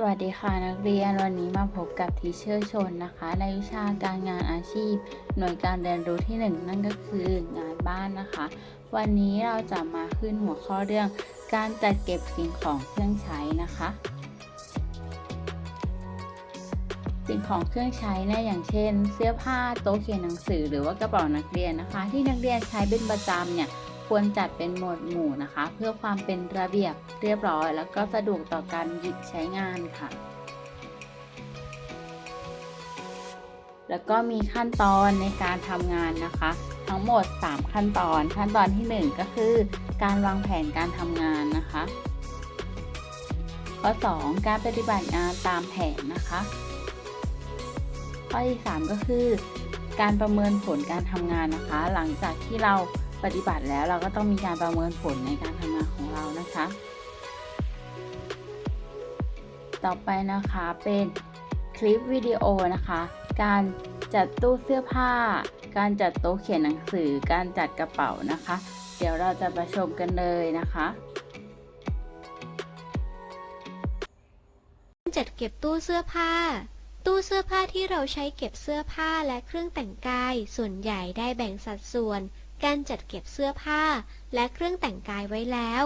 สวัสดีค่ะนักเรียนวันนี้มาพบกับทีเชอร์ชนนะคะ ในวิชาการงานอาชีพ หน่วยการเรียนรู้ที่ 1 นั่นก็คืองานบ้านนะคะ วันนี้เราจะมาขึ้นหัวข้อเรื่อง การจัดเก็บสิ่งของเครื่องใช้นะคะ สิ่งของเครื่องใช้เนี่ยอย่างเช่น เสื้อผ้าโต๊ะเขียนหนังสือหรือว่ากระเป๋านักเรียนนะคะ ที่นักเรียนใช้เป็นประจำเนี่ย ควรจัดเป็นหมวดหมู่นะคะ เพื่อความเป็นระเบียบเรียบร้อย แล้วก็สะดวกต่อการหยิบใช้งานค่ะ แล้วก็มีขั้นตอนในการทำงานนะคะ ทั้งหมด 3 ขั้นตอน ขั้นตอนที่ 1 ก็คือ การวางแผนการทำงานนะคะ ข้อ 2 การปฏิบัติงานตามแผนนะคะ ข้อที่ 3 ก็คือ การประเมินผลการทำงานนะคะ หลังจากที่เรา ปฏิบัติแล้วเราก็ต้องมีการประเมินผลในการทำงานของเรานะคะ ต่อไปนะคะเป็นคลิปวิดีโอนะคะ การจัดตู้เสื้อผ้า การจัดโต๊ะเขียนหนังสือ การจัดกระเป๋านะคะ เดี๋ยวเราจะไปชมกันเลยนะคะจัดเก็บตู้เสื้อผ้า ตู้เสื้อผ้าที่เราใช้เก็บเสื้อผ้าและเครื่องแต่งกาย ส่วนใหญ่ได้แบ่งสัดส่วน การจัดเก็บเสื้อผ้าและเครื่องแต่งกายไว้แล้ว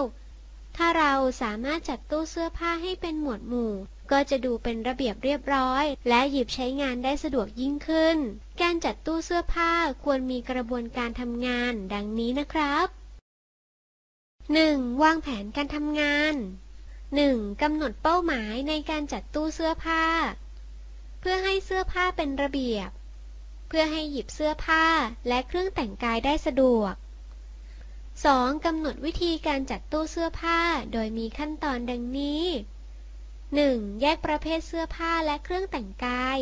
ถ้าเราสามารถจัดตู้เสื้อผ้าให้เป็นหมวดหมู่ ก็จะดูเป็นระเบียบเรียบร้อย และหยิบใช้งานได้สะดวกยิ่งขึ้น การจัดตู้เสื้อผ้าควรมีกระบวนการทำงานดังนี้นะครับ 1. วางแผนการทำงาน 1. กำหนดเป้าหมายในการจัดตู้เสื้อผ้า เพื่อให้เสื้อผ้าเป็นระเบียบ พื่อให้หยิบเสื้อผ้าและเครื่องแต่งกายได้สะดวก 2. กำหนดวิธีการจัดตู้เสื้อผ้าโดยมีขั้นตอนดังนี้ 1. แยกประเภทเสื้อผ้าและเครื่องแต่งกาย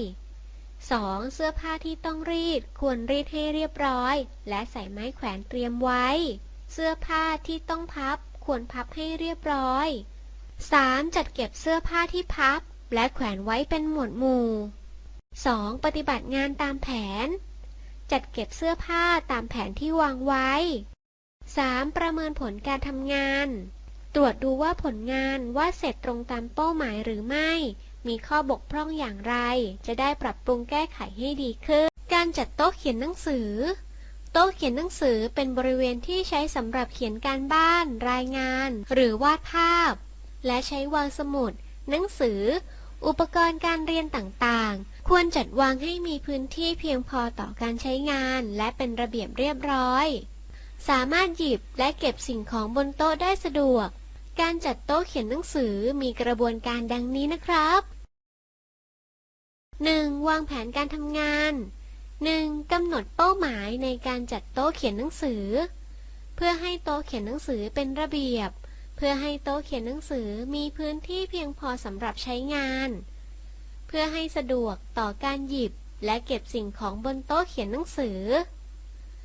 2. เสื้อผ้าที่ต้องรีดควรรีดให้เรียบร้อย และใส่ไม้แขวนเตรียมไว้ เสื้อผ้าที่ต้องพับควรพับให้เรียบร้อย 3. จัดเก็บเสื้อผ้าที่พับ และแขวนไว้เป็นหมวดหมู่ 2. ปฏิบัติงานตามแผน จัดเก็บเสื้อผ้าตามแผนที่วางไว้ 3. ประเมินผลการทำงาน ตรวจดูว่าผลงานว่าเสร็จตรงตามเป้าหมายหรือไม่ มีข้อบกพร่องอย่างไร จะได้ปรับปรุงแก้ไขให้ดีขึ้น การจัดโต๊ะเขียนหนังสือ โต๊ะเขียนหนังสือเป็นบริเวณที่ใช้สำหรับเขียนการบ้าน รายงาน หรือวาดภาพ และใช้วางสมุด หนังสือ อุปกรณ์การเรียนต่างๆ ควรจัดวางให้มีพื้นที่เพียงพอต่อการใช้งานและเป็นระเบียบเรียบร้อย สามารถหยิบและเก็บสิ่งของบนโต๊ะได้สะดวก การจัดโต๊ะเขียนหนังสือมีกระบวนการดังนี้นะครับ 1. วางแผนการทำงาน 1. กำหนดเป้าหมายในการจัดโต๊ะเขียนหนังสือ เพื่อให้โต๊ะเขียนหนังสือเป็นระเบียบ เพื่อให้โต๊ะเขียนหนังสือมีพื้นที่เพียงพอสำหรับใช้งาน พื่อให้สะดวกต่อการหยิบและเก็บสิ่งของบนโต๊ะเขียนหนังสือ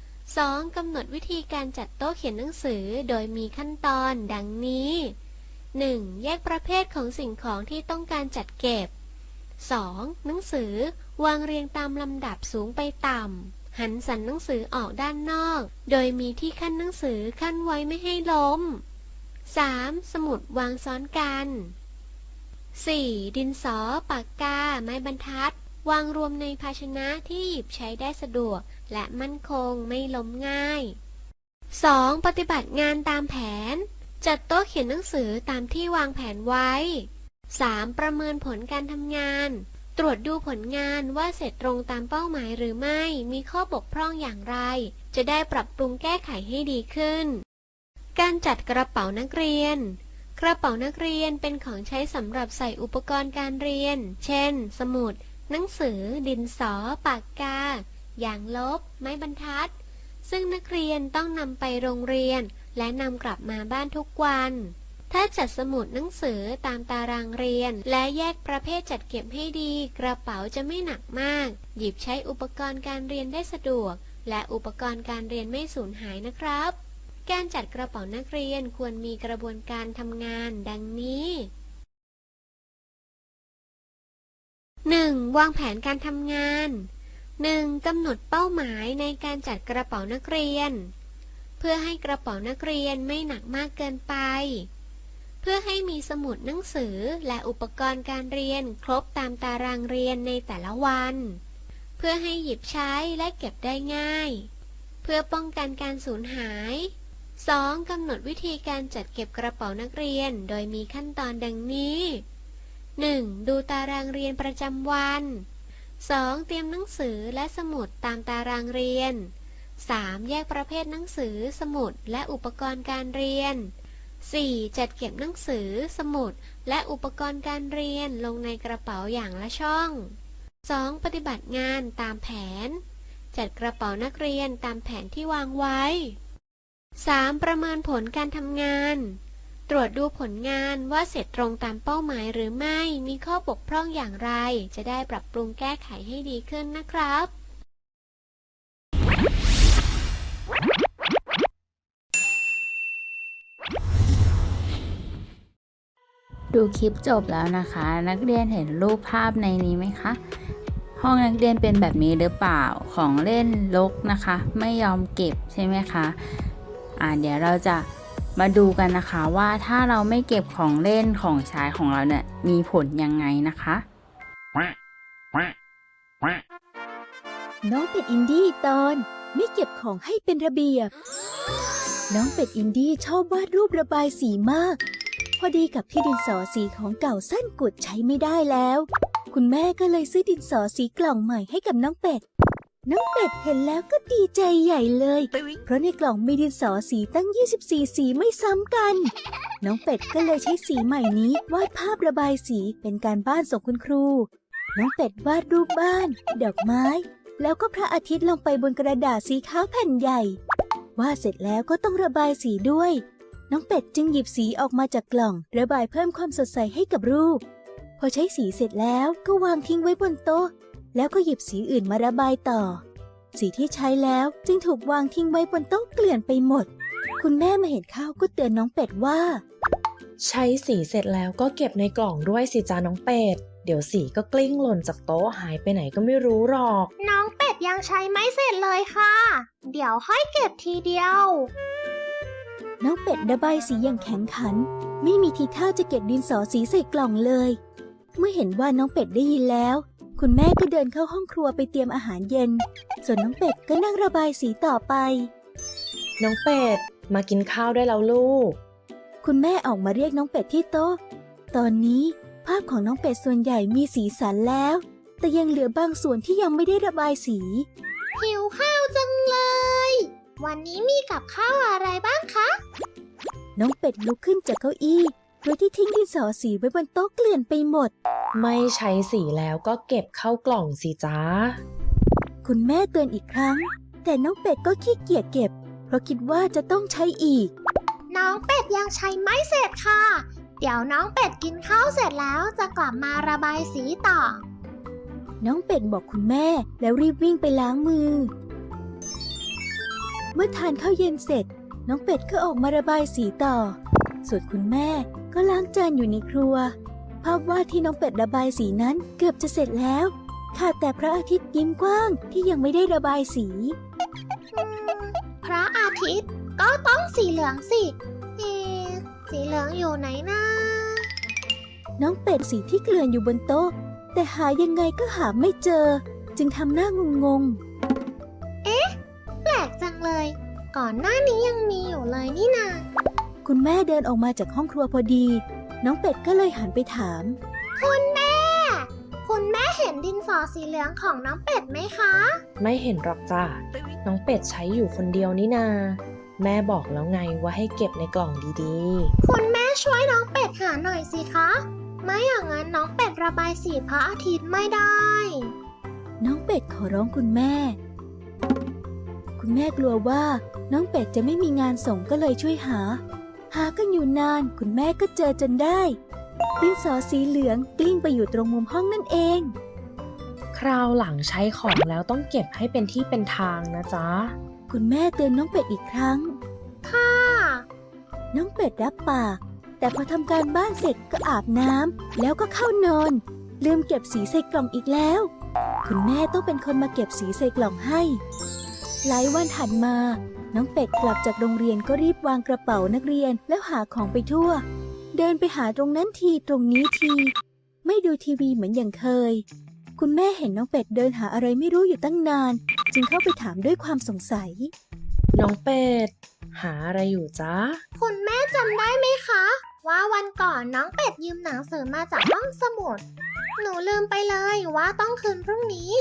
2. กำหนดวิธีการจัดโต๊ะเขียนหนังสือโดยมีขั้นตอนดังนี้ 1. แยกประเภทของสิ่งของที่ต้องการจัดเก็บ 2. หนังสือวางเรียงตามลำดับสูงไปต่ำ หันสันหนังสือออกด้านนอก โดยมีที่ขั้นหนังสือขั้นไว้ไม่ให้ล้ม 3. สมุดวางซ้อนกัน 4. ดินสอ ปากกา ไม้บรรทัด วางรวมในภาชนะที่หยิบใช้ได้สะดวก และมั่นคงไม่ล้มง่าย 2. ปฏิบัติงานตามแผน จัดโต๊ะเขียนหนังสือตามที่วางแผนไว้ 3. ประเมินผลการทำงาน ตรวจดูผลงานว่าเสร็จตรงตามเป้าหมายหรือไม่ มีข้อบกพร่องอย่างไร จะได้ปรับปรุงแก้ไขให้ดีขึ้น การจัดกระเป๋านักเรียน กระเป๋านักเรียนเป็นของใช้สำหรับใส่อุปกรณ์การเรียน เช่น สมุด หนังสือ ดินสอ ปากกา อย่างลบ ไม้บรรทัด ซึ่งนักเรียนต้องนำไปโรงเรียน และนำกลับมาบ้านทุกวัน ถ้าจัดสมุดหนังสือตามตารางเรียน และแยกประเภทจัดเก็บให้ดี กระเป๋าจะไม่หนักมาก หยิบใช้อุปกรณ์การเรียนได้สะดวก และอุปกรณ์การเรียนไม่สูญหายนะครับ การจัดกระเป๋านักเรียนควรมีกระบวนการทำงานดังนี้ 1. วางแผนการทำงาน 1. กำหนดเป้าหมายในการจัดกระเป๋านักเรียน เพื่อให้กระเป๋านักเรียนไม่หนักมากเกินไป เพื่อให้มีสมุดหนังสือและอุปกรณ์การเรียนครบตามตารางเรียนในแต่ละวัน เพื่อให้หยิบใช้และเก็บได้ง่าย เพื่อป้องกันการสูญหาย 2. กำหนดวิธีการจัดเก็บกระเป๋านักเรียน โดยมีขั้นตอนดังนี้ 1. ดูตารางเรียนประจำวัน 2. เตรียมหนังสือและสมุดตามตารางเรียน 3. แยกประเภทหนังสือ สมุด และอุปกรณ์การเรียน 4. จัดเก็บหนังสือ สมุด และอุปกรณ์การเรียนลงในกระเป๋าอย่างละช่อง 2. ปฏิบัติงานตามแผน จัดกระเป๋านักเรียนตามแผนที่วางไว้ 3. ประเมินผลการทำงาน ตรวจดูผลงานว่าเสร็จตรงตามเป้าหมายหรือไม่ มีข้อบกพร่องอย่างไร จะได้ปรับปรุงแก้ไขให้ดีขึ้นนะครับ ดูคลิปจบแล้วนะคะ นักเรียนเห็นรูปภาพในนี้ไหมคะห้องนักเรียนเป็นแบบนี้หรือเปล่าของเล่นลกนะคะ ไม่ยอมเก็บใช่ไหมคะ อ่าเดี๋ยวเราจะมาดูกันนะคะว่าถ้าเราไม่เก็บของเล่นของใช้ของเราเนี่ยมีผลยังไงนะคะน้องเป็ดอินดี้ตอน ไม่เก็บของให้เป็นระเบียบ น้องเป็ดอินดี้ชอบวาดรูประบายสีมาก พอดีกับที่ดินสอสีของเก่าสั้นกุดใช้ไม่ได้แล้ว คุณแม่ก็เลยซื้อดินสอสีกล่องใหม่ให้กับน้องเป็ด น้องเป็ดเห็นแล้วก็ดีใจใหญ่เลย เพราะในกล่องมีดินสอสีตั้ง 24 สีไม่ซ้ำกัน น้องเป็ดก็เลยใช้สีใหม่นี้วาดภาพระบายสีเป็นการบ้านส่งคุณครู น้องเป็ดวาดรูปบ้าน ดอกไม้ แล้วก็พระอาทิตย์ลงไปบนกระดาษสีขาวแผ่นใหญ่ วาดเสร็จแล้วก็ต้องระบายสีด้วย น้องเป็ดจึงหยิบสีออกมาจากกล่อง ระบายเพิ่มความสดใสให้กับรูป พอใช้สีเสร็จแล้วก็วางทิ้งไว้บนโต๊ะ แล้วก็หยิบสีอื่นมาระบายต่อ สีที่ใช้แล้วจึงถูกวางทิ้งไว้บนโต๊ะเกลื่อนไปหมด คุณแม่มาเห็นเข้าวก็เตือนน้องเป็ดว่า ใช้สีเสร็จแล้วก็เก็บในกล่องด้วยสิจ้าน้องเป็ด เดี๋ยวสีก็กลิ้งหล่นจากโต๊ะหายไปไหนก็ไม่รู้หรอก น้องเป็ดยังใช้ไม่เสร็จเลยค่ะ เดี๋ยวค่อยเก็บทีเดียว น้องเป็ดระบายสีอย่างแข็งขัน ไม่มีทีท่าจะเก็บดินสอสีใส่กล่องเลย เมื่อเห็นว่าน้องเป็ดได้ยินแล้ว คุณแม่ก็เดินเข้าห้องครัวไปเตรียมอาหารเย็น ส่วนน้องเป็ดก็นั่งระบายสีต่อไป น้องเป็ด มากินข้าวได้แล้วลูก คุณแม่ออกมาเรียกน้องเป็ดที่โต๊ะ ตอนนี้ภาพของน้องเป็ดส่วนใหญ่มีสีสันแล้ว แต่ยังเหลือบางส่วนที่ยังไม่ได้ระบายสี หิวข้าวจังเลย วันนี้มีกับข้าวอะไรบ้างคะ น้องเป็ดลุกขึ้นจากเก้าอี้ โดยที่ทิ้งดินสอสีไว้บนโต๊ะเกลื่อนไปหมด ไม่ใช้สีแล้วก็เก็บเข้ากล่องสิจ้า คุณแม่เตือนอีกครั้ง แต่น้องเป็ดก็ขี้เกียจเก็บ เพราะคิดว่าจะต้องใช้อีก น้องเป็ดยังใช้ไม่เสร็จค่ะ เดี๋ยวน้องเป็ดกินข้าวเสร็จแล้วจะกลับมาระบายสีต่อ น้องเป็ดบอกคุณแม่แล้วรีบวิ่งไปล้างมือ เมื่อทานข้าวเย็นเสร็จ น้องเป็ดก็ออกมาระบายสีต่อ ส่วนคุณแม่ ก็ล้างจานอยู่ในครัว ภาพวาดที่น้องเป็ดระบายสีนั้นเกือบจะเสร็จแล้ว ขาดแต่พระอาทิตย์ยิ้มกว้างที่ยังไม่ได้ระบายสีอืมพระอาทิตย์ก็ต้องสีเหลืองสิ เอะสีเหลืองอยู่ไหนนะ น้องเป็ดสีที่เกลื่อนอยู่บนโต๊ะ แต่หายังไงก็หาไม่เจอ จึงทำหน้างงงๆแปลกจังเลย ก่อนหน้านี้ยังมีอยู่เลยนี่นา คุณแม่เดินออกมาจากห้องครัวพอดี น้องเป็ดก็เลยหันไปถาม คุณแม่ คุณแม่เห็นดินสอสีเหลืองของน้องเป็ดไหมคะ ไม่เห็นหรอกจ้าน้องเป็ดใช้อยู่คนเดียวนี่นา แม่บอกแล้วไงว่าให้เก็บในกล่องดีคุณแม่ช่วยน้องเป็ดหาหน่อยสิคะ ไม่อย่างนั้นน้องเป็ดระบายสีพระอาทิตย์ไม่ได้ น้องเป็ดขอร้องคุณแม่ คุณแม่กลัวว่าน้องเป็ดจะไม่มีงานส่งก็เลยช่วยหา หากันอยู่นานคุณแม่ก็เจอจนได้ดินสอสีเหลืองกลิ้งไปอยู่ตรงมุมห้องนั่นเองๆคราวหลังใช้ของแล้วต้องเก็บให้เป็นที่เป็นทางนะจ๊ะ คุณแม่เตือนน้องเป็ดอีกครั้ง ค่ะ น้องเป็ดรับปาก แต่พอทำการบ้านเสร็จก็อาบน้ำแล้วก็เข้านอน ลืมเก็บสีใส่กล่องอีกแล้ว คุณแม่ต้องเป็นคนมาเก็บสีใส่กล่องให้ หลายวันถัดมา น้องเป็ดกลับจากโรงเรียนก็รีบวางกระเป๋านักเรียนแล้วหาของไปทั่ว เดินไปหาตรงนั้นทีตรงนี้ที ไม่ดูทีวีเหมือนอย่างเคย คุณแม่เห็นน้องเป็ดเดินหาอะไรไม่รู้อยู่ตั้งนาน จึงเข้าไปถามด้วยความสงสัย น้องเป็ด หาอะไรอยู่จ๊ะ คุณแม่จำได้ไหมคะ ว่าวันก่อนน้องเป็ดยืมหนังสือมาจากห้องสมุด หนูลืมไปเลยว่าต้องคืนพรุ่งนี้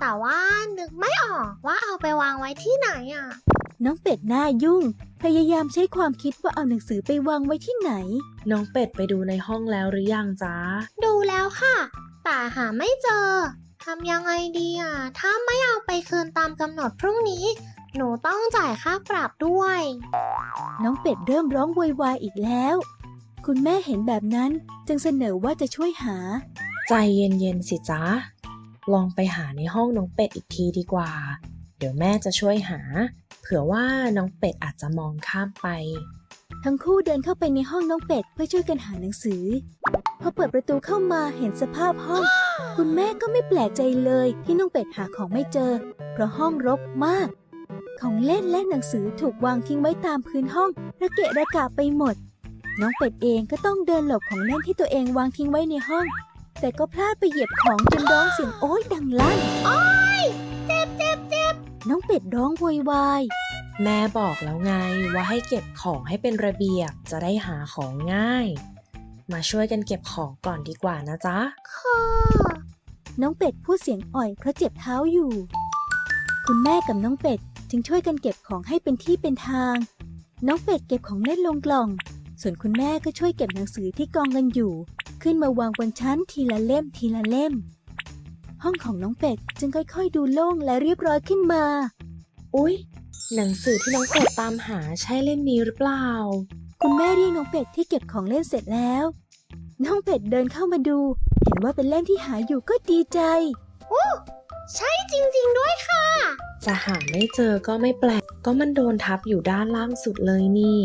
แต่ว่านึกไม่ออกว่าเอาไปวางไว้ที่ไหนอะ น้องเป็ดหน้ายุ่ง พยายามใช้ความคิดว่าเอาหนังสือไปวางไว้ที่ไหน น้องเป็ดไปดูในห้องแล้วหรือยังจ๊ะ ดูแล้วค่ะ แต่หาไม่เจอ ทำยังไงดีอะ ถ้าไม่เอาไปคืนตามกำหนดพรุ่งนี้ หนูต้องจ่ายค่าปรับด้วย น้องเป็ดเริ่มร้องโวยวายอีกแล้ว คุณแม่เห็นแบบนั้นจึงเสนอว่าจะช่วยหา ใจเย็นๆสิจ๊ะ ลองไปหาในห้องน้องเป็ดอีกทีดีกว่า เดี๋ยวแม่จะช่วยหา เผื่อว่าน้องเป็ดอาจจะมองข้ามไป ทั้งคู่เดินเข้าไปในห้องน้องเป็ดเพื่อช่วยกันหาหนังสือ พอเปิดประตูเข้ามาเห็นสภาพห้อง คุณแม่ก็ไม่แปลกใจเลยที่น้องเป็ดหาของไม่เจอ เพราะห้องรกมาก ของเล่นและหนังสือถูกวางทิ้งไว้ตามพื้นห้องระเกะระกะไปหมด น้องเป็ดเองก็ต้องเดินหลบของเล่นที่ตัวเองวางทิ้งไว้ในห้อง แต่ก็พลาดไปเหยียบของจนร้องเสียงโอ๊ยดังลั่น น้องเป็ดร้องโวยวาย แม่บอกแล้วไงว่าให้เก็บของให้เป็นระเบียบจะได้หาของง่าย มาช่วยกันเก็บของก่อนดีกว่านะจ๊ะ ค่ะ น้องเป็ดพูดเสียงอ่อยเพราะเจ็บเท้าอยู่ คุณแม่กับน้องเป็ดจึงช่วยกันเก็บของให้เป็นที่เป็นทาง น้องเป็ดเก็บของเล่นลงกล่อง ส่วนคุณแม่ก็ช่วยเก็บหนังสือที่กองกันอยู่ ขึ้นมาวางบนชั้นทีละเล่มทีละเล่ม ห้องของน้องเป็ดจึงค่อยๆ ดูโล่งและเรียบร้อยขึ้นมา อุ๊ย หนังสือที่น้องเป็ดตามหาใช่เล่มนี้หรือเปล่า คุณแม่เรียกน้องเป็ดที่เก็บของเล่นเสร็จแล้ว น้องเป็ดเดินเข้ามาดู เห็นว่าเป็นเล่มที่หาอยู่ก็ดีใจใช่จริงๆด้วยค่ะ จะหาไม่เจอก็ไม่แปลก ก็มันโดนทับอยู่ด้านล่างสุดเลยนี่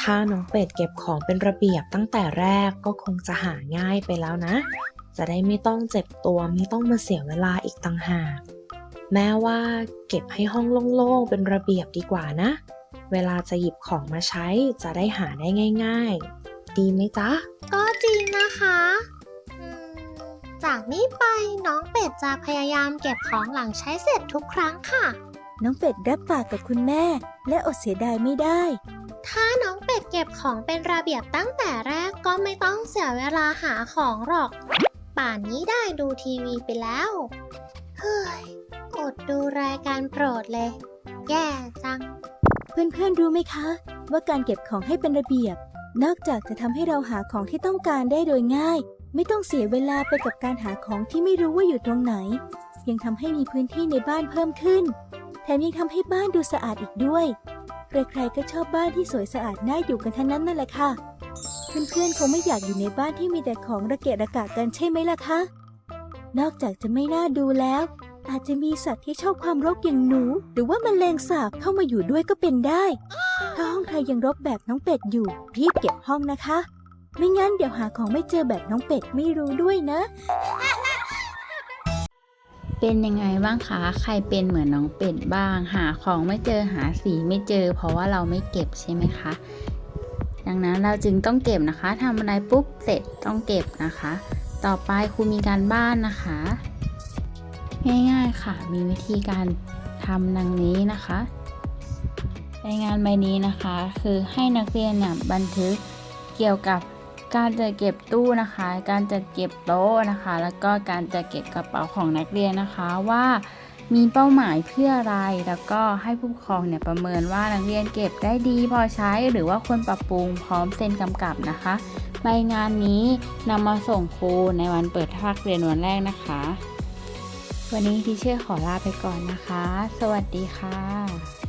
ถ้าน้องเป็ดเก็บของเป็นระเบียบตั้งแต่แรกก็คงจะหาง่ายไปแล้วนะ จะได้ไม่ต้องเจ็บตัวไม่ต้องมาเสียเวลาอีกต่างหากแม้ว่าเก็บให้ห้องโล่งๆเป็นระเบียบดีกว่านะ เวลาจะหยิบของมาใช้จะได้หาได้ง่าย ๆ ดีไหมจ๊ะ ก็จริงนะคะอืมจากนี้ไปน้องเป็ดจะพยายามเก็บของหลังใช้เสร็จทุกครั้งค่ะ น้องเป็ดรับปากกับคุณแม่ และอดเสียดายไม่ได้ ถ้าน้องเป็ดเก็บของเป็นระเบียบตั้งแต่แรกก็ไม่ต้องเสียเวลาหาของหรอก ป่านนี้ได้ดูทีวีไปแล้ว เฮ้ย อดดูรายการโปรดเลย แย่จัง เพื่อนๆรู้ไหมคะ ว่าการเก็บของให้เป็นระเบียบ นอกจากจะทำให้เราหาของที่ต้องการได้โดยง่าย ไม่ต้องเสียเวลาไปกับการหาของที่ไม่รู้ว่าอยู่ตรงไหน ยังทำให้มีพื้นที่ในบ้านเพิ่มขึ้น แถมยังทำให้บ้านดูสะอาดอีกด้วย ใครๆก็ชอบบ้านที่สวยสะอาดน่าอยู่กันทั้งนั้นนั่นแหละค่ะ เพื่อนๆคงไม่อยากอยู่ในบ้านที่มีแต่ของระเกะระกะกันใช่ไหมล่ะคะ นอกจากจะไม่น่าดูแล้ว อาจจะมีสัตว์ที่ชอบความรกอย่างหนู หรือว่าแมลงสาบเข้ามาอยู่ด้วยก็เป็นได้ ถ้าห้องใครยังรกแบบน้องเป็ดอยู่รีบเก็บห้องนะคะ ไม่งั้นเดี๋ยวหาของไม่เจอแบบน้องเป็ดไม่รู้ด้วยนะ เป็นยังไงบ้างคะ ใครเป็นเหมือนน้องเป็ดบ้าง หาของไม่เจอหาสีไม่เจอ เพราะว่าเราไม่เก็บใช่ไหมคะ ดังนั้นเราจึงต้องเก็บนะคะทำอะไรปุ๊บเสร็จต้องเก็บนะคะ ต่อไปครูมีการบ้านนะคะ ง่ายๆค่ะ มีวิธีการทำดังนี้นะคะในงานใบนี้นะคะ คือให้นักเรียนเนี่ยบันทึกเกี่ยวกับการจัดเก็บตู้นะคะ การจัดเก็บโต๊ะนะคะ แล้วก็การจัดเก็บกระเป๋าของนักเรียนนะคะว่า มีเป้าหมายเพื่ออะไร แล้วก็ให้ผู้ปกครองเนี่ยประเมินว่านักเรียนเก็บได้ดีพอใช้หรือว่าควรปรับปรุงพร้อมเซ็นกำกับนะคะ ใบงานนี้นำมาส่งครูในวันเปิดภาคเรียนวันแรกนะคะ วันนี้ทีเชื่อขอลาไปก่อนนะคะ สวัสดีค่ะ